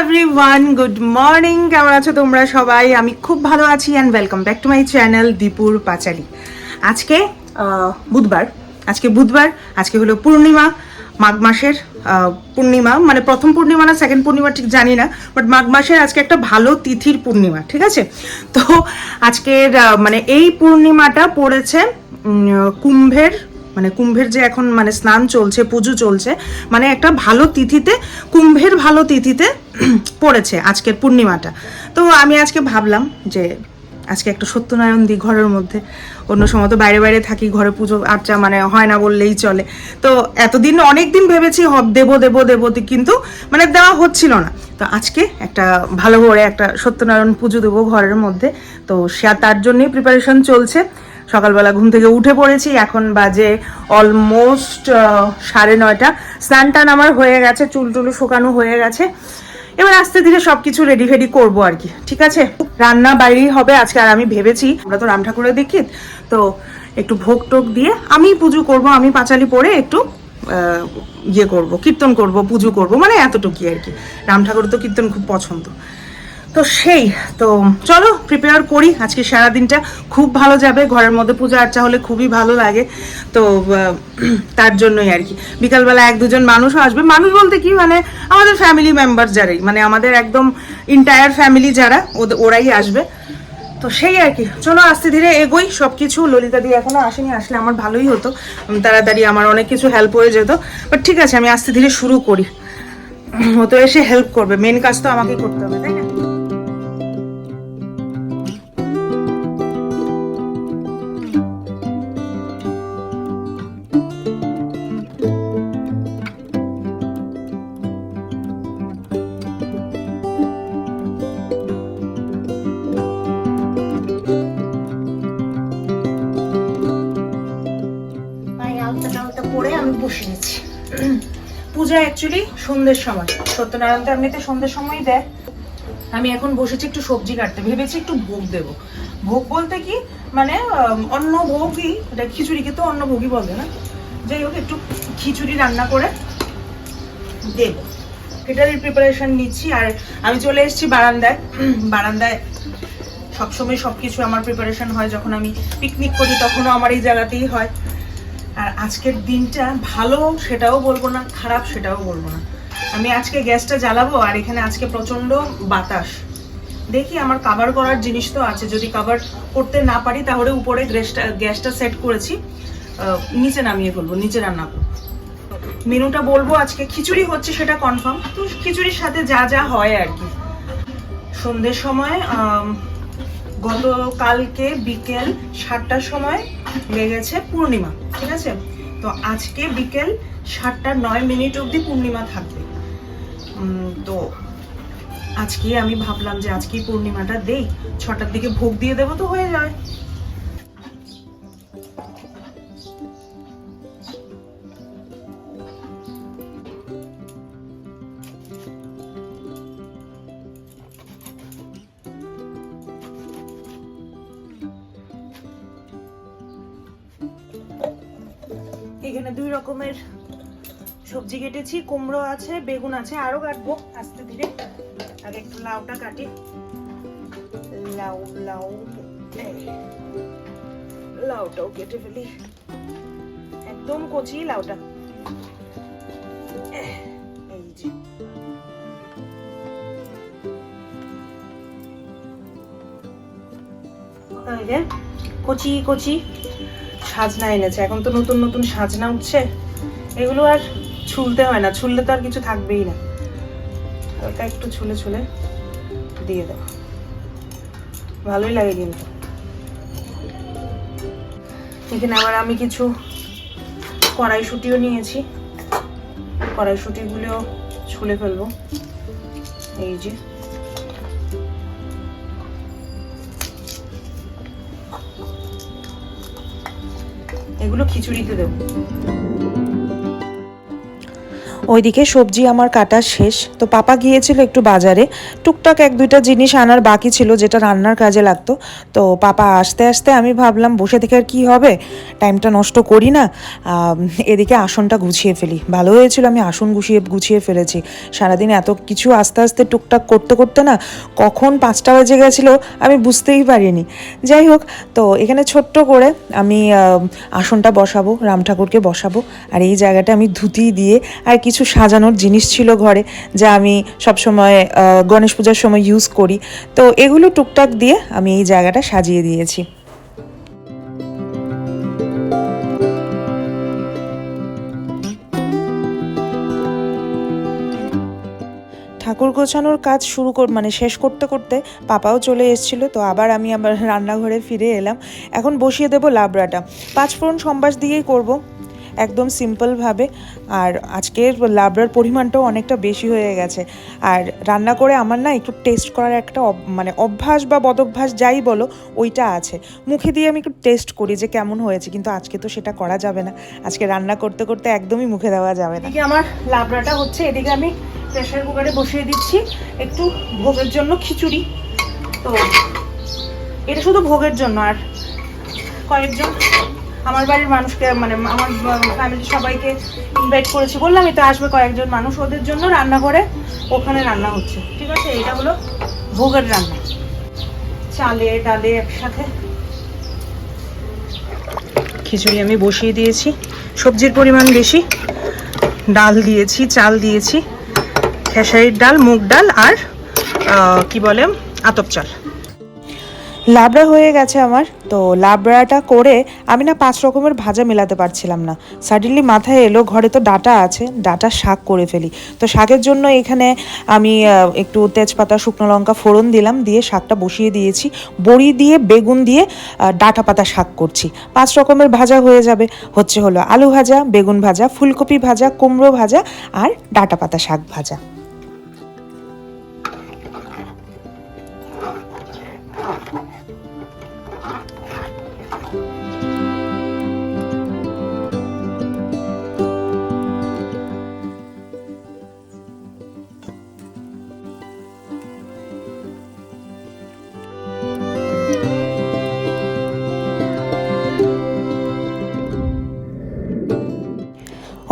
Everyone good morning কেমন আছো তোমরা সবাই? আমি খুব ভালো আছি and welcome back to my channel দীপুর পাঁচালি আজকে বুধবার আজকে বুধবার, আজকে হলো পূর্ণিমা, মাঘ মাসের পূর্ণিমা মানে প্রথম পূর্ণিমা না সেকেন্ড পূর্ণিমা ঠিক জানি না বাট মাঘ মাসের আজকে একটা ভালো তিথির পূর্ণিমা, ঠিক আছে? তো আজকের মানে এই পূর্ণিমাটা পড়েছে কুম্ভের মানে কুম্ভের যে এখন মানে স্নান চলছে, পুজো চলছে মানে একটা ভালো তিথিতে, কুম্ভের ভালো তিথিতে পড়েছে আজকের পূর্ণিমাটা। তো আমি আজকে ভাবলাম যে আজকে একটা সত্যনারায়ণ দিই ঘরের মধ্যে, অন্য সময় তো বাইরে বাইরে থাকি, ঘরে পুজো আর্চা মানে হয় না বললেই চলে। তো এতদিন অনেক দিন ভেবেছি হব, দেব দেব, দেবো কিন্তু মানে দেওয়া হচ্ছিল না। তো আজকে একটা ভালো করে একটা সত্যনারায়ণ পুজো দেবো ঘরের মধ্যে। তো সে তার জন্যই প্রিপারেশন চলছে। সকালবেলা ঘুম থেকে উঠে পড়েছি। এখন বাজে অলমোস্ট সাড়ে নয়টা। স্নান টান আমার হয়ে গেছে, চুল টুলু শুকানো হয়ে গেছে। এবার আস্তে ধীরে সবকিছু রেডি ফেডি করব আর কি, ঠিক আছে? রান্না বাইরেই হবে, আজকে আর আমি ভেবেছি, আমরা তো রাম ঠাকুরের দেখি তো একটু ভোগ টোক দিয়ে আমি পুজো করব, আমি পাঁচালি পরে একটু ইয়ে করব, কীর্তন করব, পুজো করব মানে এতটুকুই আর কি। রাম ঠাকুর তো কীর্তন খুব পছন্দ। তো সেই, তো চলো প্রিপেয়ার করি। আজকে সারা দিনটা খুব ভালো যাবে। ঘরের মধ্যে পূজা আর্চা হলে খুবই ভালো লাগে। তো তার জন্যই আর কি। বিকালবেলা এক দুজন মানুষও আসবে। মানুষ বলতে কি মানে আমাদের ফ্যামিলি মেম্বার যারাই মানে আমাদের একদম ইন্টায়ার ফ্যামিলি যারা ওরাই আসবে। তো সেই আর কি। চলো, আস্তে ধীরে এগোই। সব কিছু ললিতা দিয়ে এখনও আসেনি, আসলে আমার ভালোই হতো। তাড়াতাড়ি আমার অনেক কিছু হেল্প হয়ে যেত। বাট ঠিক আছে, আমি আস্তে ধীরে শুরু করি। ও তো এসে হেল্প করবে। মেন কাজ তো আমাকেই করতে হবে, তাই না? পূজা অ্যাকচুয়ালি সন্ধ্যের সময়। সত্যনারায়ণ তো এমনিতে সন্ধ্যের সময় দেয়। আমি এখন বসেছি একটু সবজি কাটতে। ভেবেছি একটু ভোগ দেব। ভোগ বলতে কি? মানে অন্ন ভোগই। এটা খিচুড়িকে তো অন্ন ভোগই বলে না। যাই হোক, একটু খিচুড়ি রান্না করে দেব। এটারই প্রিপারেশন নিচ্ছি। আর আমি চলে এসেছি বারান্দায়। বারান্দায় সবসময় সবকিছু আমার প্রিপারেশন হয়। যখন আমি পিকনিক করি, তখনও আমার এই জায়গাতেই হয়। আর আজকের দিনটা ভালো সেটাও বলব না, খারাপ সেটাও বলব না। আমি আজকে গ্যাসটা জ্বালাবো আর এখানে আজকে প্রচণ্ড বাতাস। দেখি আমার কাভার করার জিনিস তো আছে, যদি কাভার করতে না পারি তাহলে উপরে গ্যাসটা গ্যাসটা সেট করেছি নিচে নামিয়ে ফেলব, নিচে রান্না করব। মেনুটা বলব আজকে, খিচুড়ি হচ্ছে সেটা কনফার্ম তো খিচুড়ির সাথে যা যা হয় আর কি। সন্ধ্যের সময় গতকালকে বিকেল সাতটার সময় লেগেছে পূর্ণিমা, ঠিক আছে? তো আজকে বিকেল সাতটা নয় মিনিট অবধি পূর্ণিমা থাকবে। তো আজকে আমি ভাবলাম যে আজকে পূর্ণিমাটা দেই, ছটার দিকে ভোগ দিয়ে দেবো তো হয়ে যাবে। এখানে দুই রকমের সবজি কেটেছি, কুমড়ো আছে, বেগুন আছে আরও কাটবো আস্তে ধীরে। আগে একটু লাউটা কাটি। লাউ লাউ, লাউটাও কেটে ফেলি। একদম কচি লাউটা। কচি কচি। সাজনা এনেছে। এখন তো নতুন নতুন সাজনা উঠছে। এগুলো আর ছুলতে হয় না। ছুললে তো আর কিছু থাকবেই না। হালকা একটু ছুলে ছুলে দিয়ে দাও ভালোই লাগে কিন্তু। এখানে আবার আমি কিছু কড়াইশুটিও নিয়েছি। কড়াইশুটিগুলো ছুলে ফেলব। এই যে। এগুলো খিচুড়িতে দেবো ওইদিকে সবজি আমার কাটা শেষ। তো পাপা গিয়েছিল একটু বাজারে। টুকটাক এক দুইটা জিনিস আনার বাকি ছিল যেটা রান্নার কাজে লাগতো। তো পাপা আসতে আসতে আমি ভাবলাম, বসে থেকে আর কী হবে? টাইমটা নষ্ট করি না। এদিকে আসনটা গুছিয়ে ফেলি। ভালো হয়েছিল, আমি আসন গুছিয়ে গুছিয়ে ফেলেছি। সারাদিন এত কিছু আস্তে আস্তে টুকটাক করতে করতে না কখন পাঁচটা বেজে গেছিল আমি বুঝতেই পারিনি। যাই হোক, তো এখানে ছোট্ট করে আমি আসনটা বসাবো, রাম ঠাকুরকে বসাবো। আর এই জায়গাটা আমি ধুতি দিয়ে আর কিছু সাজানোর জিনিস ছিল ঘরে যা আমি সবসময় গণেশ পূজার সময় ইউজ করি। তো এগুলো টুকটাক দিয়ে আমি এই জায়গাটা সাজিয়ে দিয়েছি। ঠাকুর গোছানোর কাজ শুরু কর মানে শেষ করতে করতে পাপাও চলে এসেছিল, তো আবার আমি আবার রান্নাঘরে ফিরে এলাম। এখন বসিয়ে দেবো লাবড়াটা। পাঁচফোড়ন সম্বাস দিয়েই করব। একদম সিম্পলভাবে আর আজকের লাবড়ার পরিমাণটাও অনেকটা বেশি হয়ে গেছে। আর রান্না করে আমার না একটু টেস্ট করার একটা মানে অভ্যাস বা বদভ্যাস যাই বলো, ওইটা আছে। মুখে দিয়ে আমি একটু টেস্ট করি যে কেমন হয়েছে, কিন্তু আজকে তো সেটা করা যাবে না। আজকে রান্না করতে করতে একদমই মুখে দেওয়া যাবে না। আমার লাবড়াটা হচ্ছে, এদিকে আমি প্রেশার কুকারে বসিয়ে দিচ্ছি। একটু ভোগের জন্য খিচুড়ি। তো এটা শুধু ভোগের জন্য, আর কয়েকজন আমার বাড়ির মানুষকে মানে আমার ফ্যামিলির সবাইকে ইনভাইট করেছি। বললামই তো আসবে কয়েকজন মানুষ ওদের জন্য রান্না করে ওখানে রান্না হচ্ছে। ঠিক আছে, এটা হলো ভোগের রান্না। চালে ডালে একসাথে। খিচুড়ি আমি বসিয়ে দিয়েছি। সবজির পরিমাণ বেশি। ডাল দিয়েছি, চাল দিয়েছি, খেসারির ডাল, মুগ ডাল আর কি বলে, আতপ চাল। লাবড়া হয়ে গেছে আমার। তো লাবড়াটা করে আমি না পাঁচ রকমের ভাজা মেলাতে পারছিলাম না। সাডেনলি মাথায় এলো, ঘরে তো ডাটা আছে, ডাটা শাক করে ফেলি। তো শাকের জন্য এখানে আমি একটু তেজপাতা, শুকনো লঙ্কা ফোড়ন দিলাম, দিয়ে শাকটা বসিয়ে দিয়েছি। বড়ি দিয়ে, বেগুন দিয়ে ডাঁটা পাতা শাক করছি। পাঁচ রকমের ভাজা হয়ে যাবে। হচ্ছে হলো আলু ভাজা, বেগুন ভাজা, ফুলকপি ভাজা, কুমড়ো ভাজা আর ডাঁটা পাতা শাক ভাজা।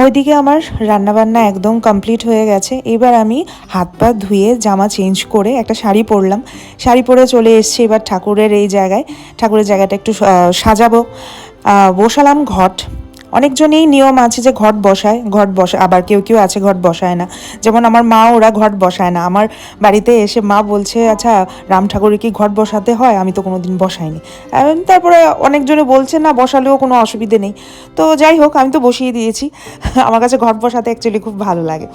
ওইদিকে আমার রান্নাবান্না একদম কমপ্লিট হয়ে গেছে। এবার আমি হাত পা ধুয়ে জামা চেঞ্জ করে একটা শাড়ি পরলাম। শাড়ি পরে চলে এসেছি এবার ঠাকুরের এই জায়গায়। ঠাকুরের জায়গাটা একটু সাজাবো। বসালাম ঘট। অনেকজনেই নিয়ম আছে যে ঘট বসায়, ঘট বসা আবার কেউ কেউ আছে ঘট বসায় না। যেমন আমার মা, ওরা ঘট বসায় না। আমার বাড়িতে এসে মা বলছে আচ্ছা রাম ঠাকুরের কি ঘট বসাতে হয়? আমি তো কোনো দিন বসাইনি তারপরে অনেকজনে বলছে, না, বসালেও কোনো অসুবিধে নেই। তো যাই হোক, আমি তো বসিয়ে দিয়েছি। আমার কাছে ঘট বসাতে অ্যাকচুয়ালি খুব ভালো লাগে।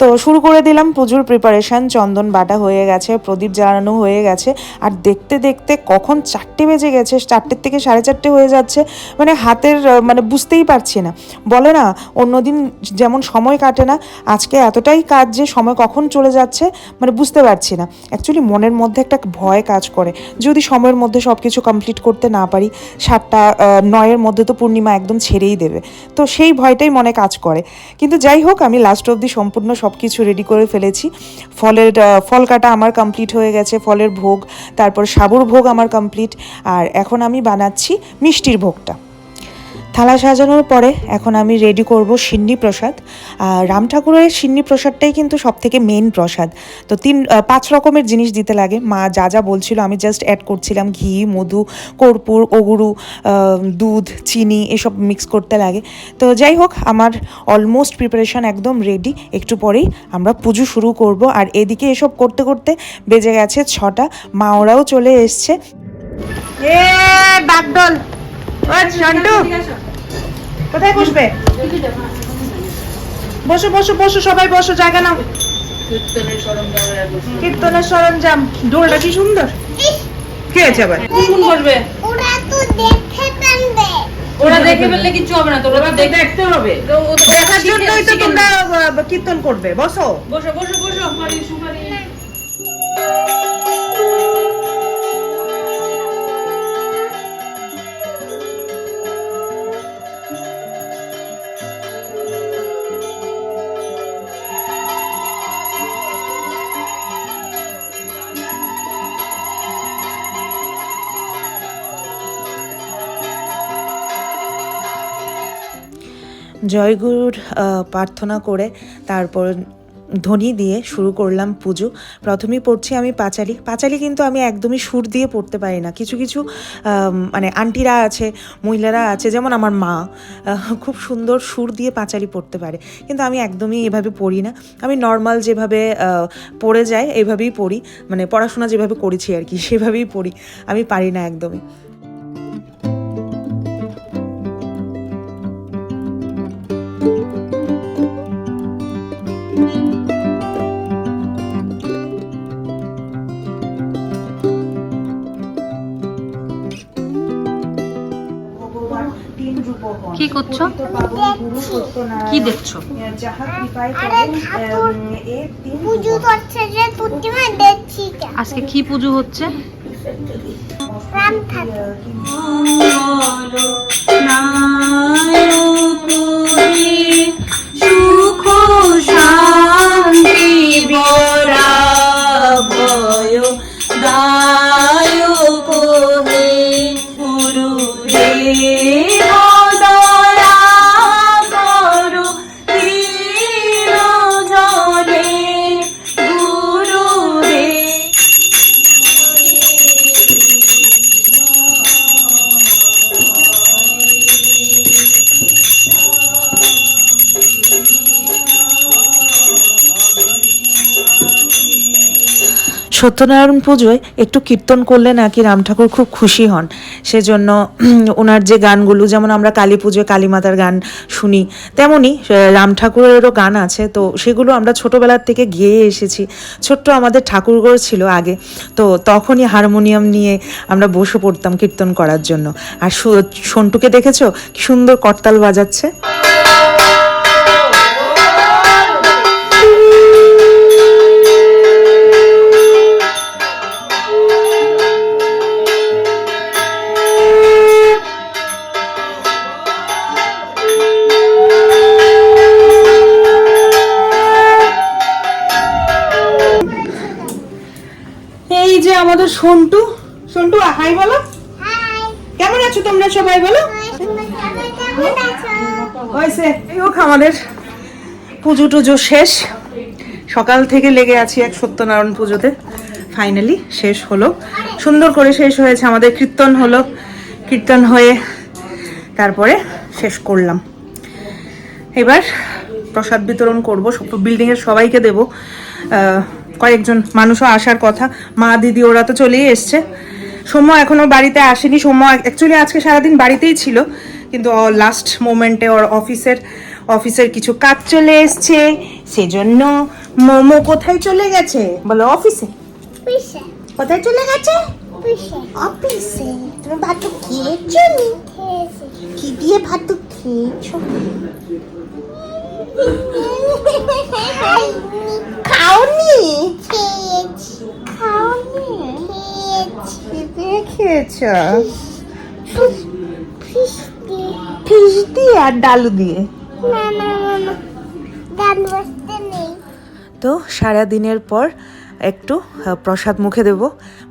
তো শুরু করে দিলাম পুজোর প্রিপারেশন চন্দন বাটা হয়ে গেছে, প্রদীপ জ্বালানো হয়ে গেছে। আর দেখতে দেখতে কখন চারটে বেজে গেছে, চারটের থেকে সাড়ে চারটে হয়ে যাচ্ছে মানে হাতের মানে বুঝতেই পারছি না। বলে না, অন্যদিন যেমন সময় কাটে না, আজকে এতটাই কাজ যে সময় কখন চলে যাচ্ছে মানে বুঝতে পারছি না। অ্যাকচুয়ালি মনের মধ্যে একটা ভয় কাজ করে, যদি সময়ের মধ্যে সব কিছু কমপ্লিট করতে না পারি, সাতটা নয়ের মধ্যে তো পূর্ণিমা একদম ছেড়েই দেবে। তো সেই ভয়টাই মনে কাজ করে। কিন্তু যাই হোক, আমি লাস্ট অবধি সম্পূর্ণ সব কিছু রেডি করে ফেলেছি। ফলের ফল কাটা আমার কমপ্লিট হয়ে গেছে, ফলের ভোগ, তারপর সাবুর ভোগ আমার কমপ্লিট আর এখন আমি বানাচ্ছি মিষ্টির ভোগটা। থালা সাজানোর পরে এখন আমি রেডি করব সিন্নি প্রসাদ। রাম ঠাকুরের সিন্নি প্রসাদটাই কিন্তু সব থেকে মেন প্রসাদ। তো তিন পাঁচ রকমের জিনিস দিতে লাগে। মা যা যা বলছিল আমি জাস্ট অ্যাড করছিলাম ঘি, মধু, কর্পূর ওগুরু দুধ, চিনি এসব মিক্স করতে লাগে। তো যাই হোক, আমার অলমোস্ট প্রিপারেশন একদম রেডি একটু পরেই আমরা পুজো শুরু করব। আর এদিকে এসব করতে করতে বেজে গেছে ছটা। মা ওরাও চলে এসছে। কোথায় বসবে? বসো বসো বসো সবাই বসো জায়গা নাও। কীর্তনের সরঞ্জাম। ডোলটা কি সুন্দর? কি হয়েছে আবার? কোন করবে? ওরা তো দেখতে পারবে ওরা দেখে ফেললে কিছু হবে না তোরা দেখ দেখতে হবে। তো ও তো দেখার জন্যই তো তোমরা কীর্তন করবে। বসো। বসো বসো বসো সুপারি সুপারি। জয়গুরুর প্রার্থনা করে তারপর ধ্বনি দিয়ে শুরু করলাম পুজো। প্রথমেই পড়ছি আমি পাঁচালি। পাঁচালি কিন্তু আমি একদমই সুর দিয়ে পড়তে পারি না। কিছু কিছু মানে আন্টিরা আছে, মহিলারা আছে, যেমন আমার মা খুব সুন্দর সুর দিয়ে পাঁচালি পড়তে পারে। কিন্তু আমি একদমই এভাবে পড়ি না। আমি নর্মাল যেভাবে পড়ে যায়, এভাবেই পড়ি। মানে পড়াশোনা যেভাবে করেছি আর কি, সেভাবেই পড়ি। আমি পারি না একদমই। কি করছ? কি দেখছ? আজকে কি পুজো হচ্ছে? রাম সত্যনারায়ণ পুজোয় একটু কীর্তন করলে নাকি রাম ঠাকুর খুব খুশি হন। সেজন্য ওনার যে গানগুলো, যেমন আমরা কালী পুজোয় কালী মাতার গান শুনি তেমনই রাম ঠাকুরেরও গান আছে। তো সেগুলো আমরা ছোটোবেলার থেকে গেয়ে এসেছি। ছোট্ট আমাদের ঠাকুরঘর ছিল আগে। তো তখনই হারমোনিয়াম নিয়ে আমরা বসে পড়তাম কীর্তন করার জন্য। আর সন্টুকে দেখেছ? কি সুন্দর করতাল বাজাচ্ছে। সন্টু? সন্টু হাই বলো। কেমন আছো তোমরা সবাই বলো? হয়েছে। হোক আমাদের পুজো টুজো শেষ। সকাল থেকে লেগে আছি এক সত্যনারায়ণ পুজোতে। ফাইনালি শেষ হলো। সুন্দর করে শেষ হয়েছে আমাদের কীর্তন হলো। কীর্তন হয়ে তারপরে শেষ করলাম। এবার প্রসাদ বিতরণ করব। বিল্ডিংয়ের সবাইকে দেব। কয়েকজন মানুষও আসার কথা। মা দিদি ওরা তো চলেই এসছে। সৌম্য এখনও বাড়িতে আসেনি। সৌম্য অ্যাকচুয়ালি আজকে সারাদিন বাড়িতেই ছিল। কিন্তু লাস্ট মোমেন্টে ওর অফিসের অফিসের কিছু কাজ চলে এসছে। সেজন্য মোমো কোথায় চলে গেছে? বলো অফিসে? কোথায় চলে গেছে? অফিসে। তুমি ভাত খেয়েছো নি? কি দিয়ে ভাত খেয়েছো? খাওনি খেয়েছি খাওনি খেয়েছি কি খেয়েছো ফিস দিয়ে আর ডালু দিয়ে? তো সারা দিনের পর একটু প্রসাদ মুখে দেব।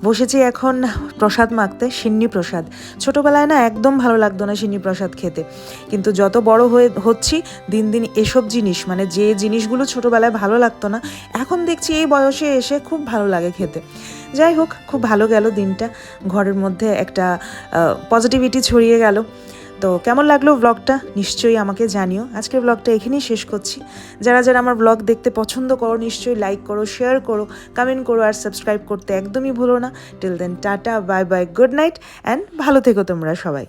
বসেছি এখন প্রসাদ মাখতে সিন্নি প্রসাদ। ছোটোবেলায় না একদম ভালো লাগতো না সিন্নি প্রসাদ খেতে। কিন্তু যত বড় হয়ে হচ্ছি দিন দিন এসব জিনিস মানে যে জিনিসগুলো ছোটোবেলায় ভালো লাগতো না এখন দেখছি এই বয়সে এসে খুব ভালো লাগে খেতে। যাই হোক, খুব ভালো গেল দিনটা। ঘরের মধ্যে একটা পজিটিভিটি ছড়িয়ে গেল। তো কেমন লাগল ব্লগটা নিশ্চয়ই আমাকে জানিও। আজকের ব্লগটা এখানেই শেষ করছি। যারা যারা আমার ব্লগ দেখতে পছন্দ করো, নিশ্চয়ই লাইক করো শেয়ার করো কমেন্ট করো আর সাবস্ক্রাইব করতে একদমই ভুলো না। Till then tata bye bye good night and ভালো থেকো তোমরা সবাই।